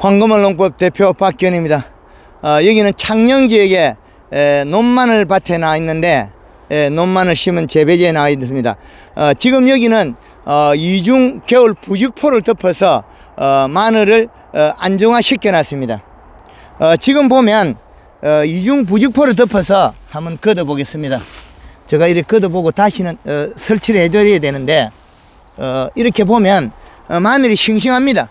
황금을 농법 대표 박기현입니다. 어, 여기는 창녕 지역에 에, 논마늘 밭에 나와 있는데 에, 논마늘 심은 재배지에 나와 있습니다. 어, 지금 여기는 어, 이중 겨울 부직포를 덮어서 어, 마늘을 어, 안정화시켜 놨습니다. 어, 지금 보면 어, 이중 부직포를 덮어서 한번 걷어 보겠습니다. 제가 이렇게 걷어 보고 다시는 어, 설치를 해줘야 되는데 어, 이렇게 보면 어, 마늘이 싱싱합니다.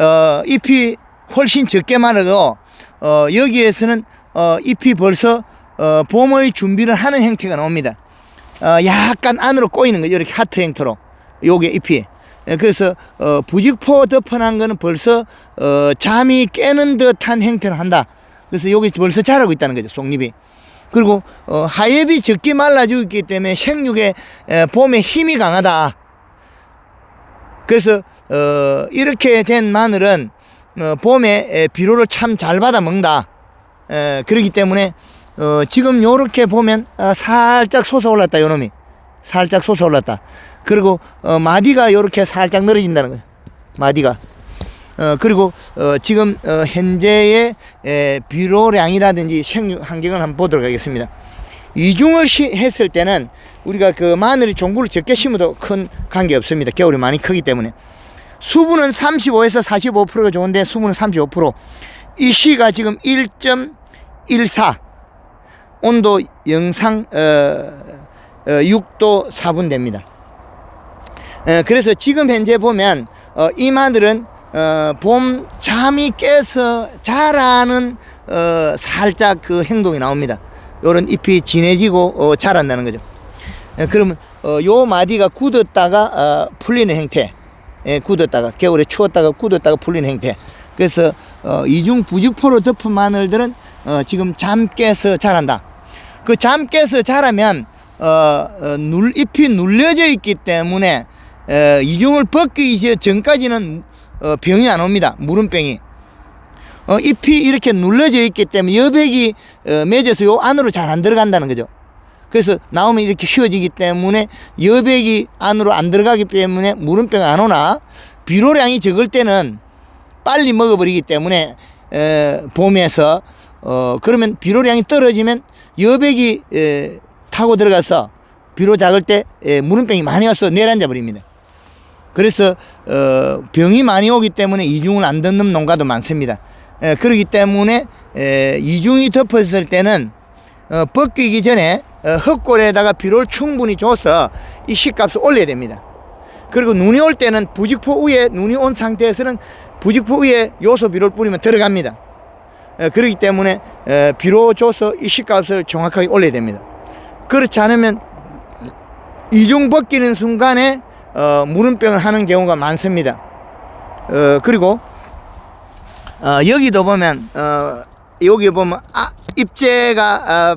어, 잎이 훨씬 적게 마르고 어, 여기에서는 어, 잎이 벌써 어, 봄의 준비를 하는 형태가 나옵니다. 어, 약간 안으로 꼬이는 거죠. 이렇게 하트 형태로. 요게 잎이. 예, 그래서 어, 부직포 덮어난 거는 벌써 어, 잠이 깨는 듯한 형태로 한다. 그래서 여기 벌써 자라고 있다는 거죠. 속잎이. 그리고 어, 하엽이 적게 말라지고 있기 때문에 생육에 에, 봄에 힘이 강하다. 그래서 어, 이렇게 된 마늘은 어, 봄에 에, 비료를 참 잘 받아 먹는다. 에, 그렇기 때문에 어, 지금 요렇게 보면 어, 살짝 솟아 올랐다 요놈이 살짝 솟아 올랐다. 그리고 어, 마디가 요렇게 살짝 늘어진다는 거예요. 마디가. 어, 그리고 어, 지금 어, 현재의 에, 비료량이라든지 생육 환경을 한번 보도록 하겠습니다. 이중을 시, 했을 때는 우리가 그 마늘이 종구를 적게 심어도 큰 관계 없습니다. 겨울이 많이 크기 때문에. 수분은 35에서 45%가 좋은데 수분은 35%. 이 시가 지금 1.14. 온도 영상 어, 어, 6도 4분 됩니다. 어, 그래서 지금 현재 보면 어, 이 마늘은 어, 봄 잠이 깨서 자라는 어, 살짝 그 행동이 나옵니다. 요런 잎이 진해지고 어, 자란다는 거죠. 예, 그러면 어, 요 마디가 굳었다가 어, 풀리는 형태. 예, 굳었다가 겨울에 추웠다가 굳었다가 풀리는 형태. 그래서 어, 이중 부직포로 덮은 마늘들은 어, 지금 잠 깨서 자란다. 그 잠 깨서 자라면 어, 어, 눌 잎이 눌려져 있기 때문에 어, 이중을 벗기 전까지는 어, 병이 안 옵니다. 무름병이. 어, 잎이 이렇게 눌러져 있기 때문에 여백이 어, 맺어서 요 안으로 잘 안 들어간다는 거죠. 그래서 나오면 이렇게 휘어지기 때문에 여백이 안으로 안 들어가기 때문에 무름병 안 오나 비료량이 적을 때는 빨리 먹어버리기 때문에 에, 봄에서 어, 그러면 비료량이 떨어지면 여백이 에, 타고 들어가서 비료 작을 때 에, 무름병이 많이 와서 내려앉아 버립니다. 그래서 어, 병이 많이 오기 때문에 이중을 안 듣는 농가도 많습니다. 에, 그렇기 때문에 에, 이중이 덮었을 때는 어, 벗기기 전에 어, 흙골에다가 비료를 충분히 줘서 이 씨값을 올려야 됩니다. 그리고 눈이 올 때는 부직포 위에 눈이 온 상태에서는 부직포 위에 요소 비료를 뿌리면 들어갑니다. 에, 그렇기 때문에 에, 비료 줘서 이 씨값을 정확하게 올려야 됩니다. 그렇지 않으면 이중 벗기는 순간에 어, 무름병을 하는 경우가 많습니다. 어, 그리고 어, 여기도 보면 어, 여기 보면 아, 입체가 어,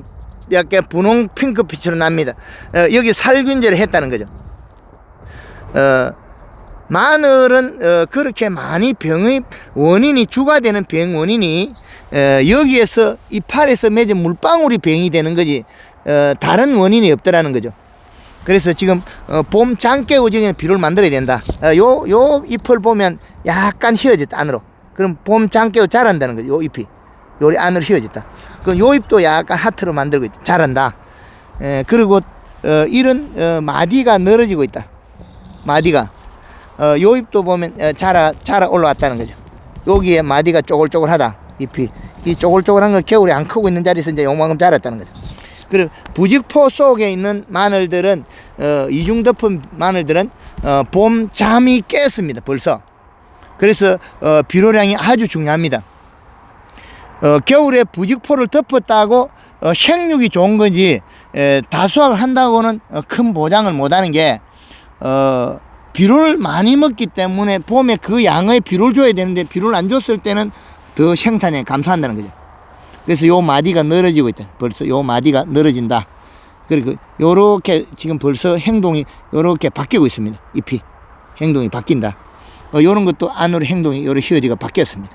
약간 분홍 핑크빛으로 납니다. 어, 여기 살균제를 했다는 거죠. 어, 마늘은 어, 그렇게 많이 병의 원인이 주가 되는 병 원인이 어, 여기에서 이파에서 맺은 물방울이 병이 되는 거지 어, 다른 원인이 없더라는 거죠. 그래서 지금 어, 봄 장깨 오징에 비료를 만들어야 된다. 어, 요, 요 잎을 보면 약간 휘어졌다 안으로. 그럼 봄 장깨 자란다는 거죠. 요 잎이. 요리 안으로 휘어졌다. 그럼 요 잎도 약간 하트로 만들고 있다. 자란다. 에, 그리고 어, 이런 어, 마디가 늘어지고 있다. 마디가. 어, 요 잎도 보면 어, 자라 자라 올라왔다는 거죠. 여기에 마디가 쪼글쪼글하다. 잎이 이 쪼글쪼글한 거 겨울에 안 크고 있는 자리에서 이제 요만큼 자랐다는 거죠. 그리고 부직포 속에 있는 마늘들은 어, 이중 덮은 마늘들은 어, 봄 잠이 깼습니다. 벌써. 그래서 어, 비료량이 아주 중요합니다. 어, 겨울에 부직포를 덮었다고 어, 생육이 좋은 건지 에, 다수확을 한다고는 어, 큰 보장을 못하는 게 어, 비료를 많이 먹기 때문에 봄에 그 양의 비료를 줘야 되는데 비료를 안 줬을 때는 더 생산에 감소한다는 거죠. 그래서 요 마디가 늘어지고 있다. 벌써 요 마디가 늘어진다. 그리고 요렇게 지금 벌써 행동이 요렇게 바뀌고 있습니다. 잎이 행동이 바뀐다. 어, 요런 것도 안으로 행동이 요런 휘어지가 바뀌었습니다.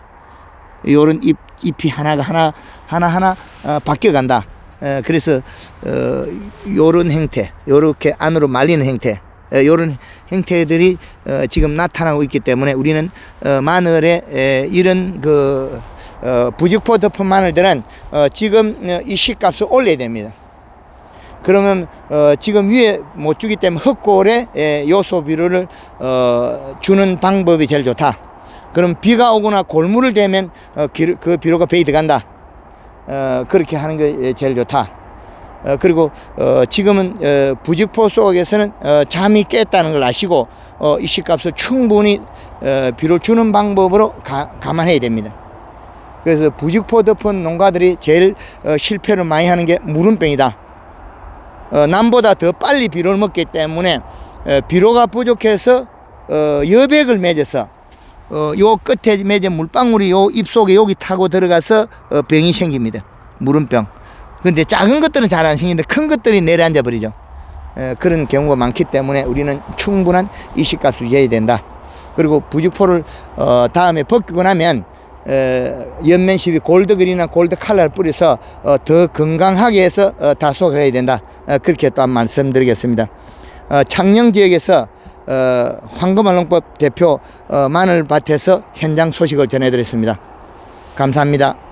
요런 잎 잎이 하나가 하나 하나 하나 어, 바뀌어간다. 어, 그래서 어, 요런 형태, 요렇게 안으로 말리는 형태, 이런 형태들이 어, 지금 나타나고 있기 때문에 우리는 어, 마늘에 에, 이런 그 어, 부직포 덮은 마늘들은 어, 지금 어, 이 시값을 올려야 됩니다. 그러면 어, 지금 위에 못 주기 때문에 흙골에 에, 요소 비료를 어, 주는 방법이 제일 좋다. 그럼 비가 오거나 골무를 대면 어, 기- 그 비료가 배이 들어간다. 어, 그렇게 하는 게 제일 좋다. 어, 그리고 어, 지금은 어, 부직포 속에서는 어, 잠이 깼다는 걸 아시고 어, 이 씨값을 충분히 어, 비료를 주는 방법으로 가, 감안해야 됩니다. 그래서 부직포 덮은 농가들이 제일 어, 실패를 많이 하는 게 무름병이다. 어, 남보다 더 빨리 비료를 먹기 때문에 어, 비료가 부족해서 어, 여백을 맺어서 어, 요 끝에 맺은 물방울이 요 입속에 여기 타고 들어가서 어, 병이 생깁니다. 무름병. 근데 작은 것들은 잘 안 생기는데 큰 것들이 내려앉아 버리죠. 에, 그런 경우가 많기 때문에 우리는 충분한 이식값을 유지해야 된다. 그리고 부직포를 어, 다음에 벗기고 나면 어, 연면십이 골드그린이나 골드 칼라를 뿌려서 어, 더 건강하게 해서 어, 다소를 해야 된다. 어, 그렇게 또 한번 말씀드리겠습니다. 어, 창녕 지역에서 어, 황금알농법 대표 어, 마늘밭에서 현장 소식을 전해드렸습니다. 감사합니다.